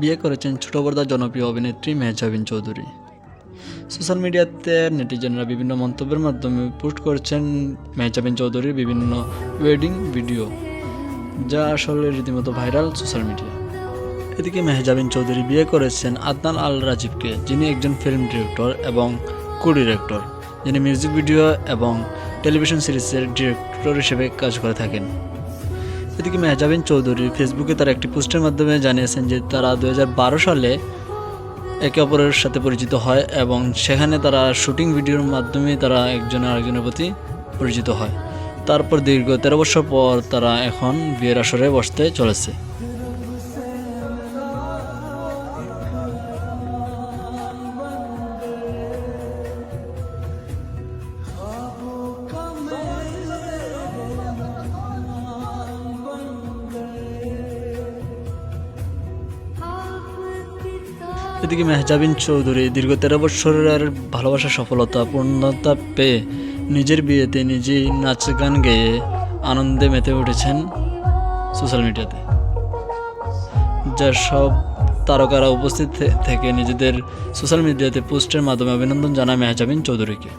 বিয়ে করেছেন ছোট পর্দার জনপ্রিয় অভিনেত্রী মেহজাবিন চৌধুরী। সোশ্যাল মিডিয়াতে নেটিজেনরা বিভিন্ন মন্তব্যের মাধ্যমে পোস্ট করছেন মেহজাবিন চৌধুরীর বিভিন্ন ওয়েডিং ভিডিও যা আসলে রীতিমতো ভাইরাল সোশ্যাল মিডিয়া এদিকে মেহজাবিন চৌধুরী বিয়ে করেছেন আদনান আল রাজীবকে, যিনি একজন ফিল্ম ডিরেক্টর এবং কো ডিরেক্টর যিনি মিউজিক ভিডিও এবং টেলিভিশন সিরিজের ডিরেক্টর হিসেবে কাজ করে থাকেন। এদিকে মেহজাবিন চৌধুরী ফেসবুকে তার একটি পোস্টের মাধ্যমে জানিয়েছেন যে তারা দু হাজার বারো সালে একে অপরের সাথে পরিচিত হয় এবং সেখানে তারা শুটিং ভিডিওর মাধ্যমে তারা একজনের আরেকজনের প্রতি পরিচিত হয়। তারপর দীর্ঘ তেরো বছর পর তারা এখন বিয়ের আসরে বসতে চলেছে। এদিকে মেহজাবিন চৌধুরী দীর্ঘ তেরো বছরের ভালোবাসা, সফলতা, পূর্ণতা পেয়ে নিজের বিয়েতে নিজেই নাচ গান গেয়ে আনন্দে মেতে উঠেছেন সোশ্যাল মিডিয়াতে। যা সব তারকারা উপস্থিত থেকে নিজেদের সোশ্যাল মিডিয়াতে পোস্টের মাধ্যমে অভিনন্দন জানায় মেহজাবিন চৌধুরীকে।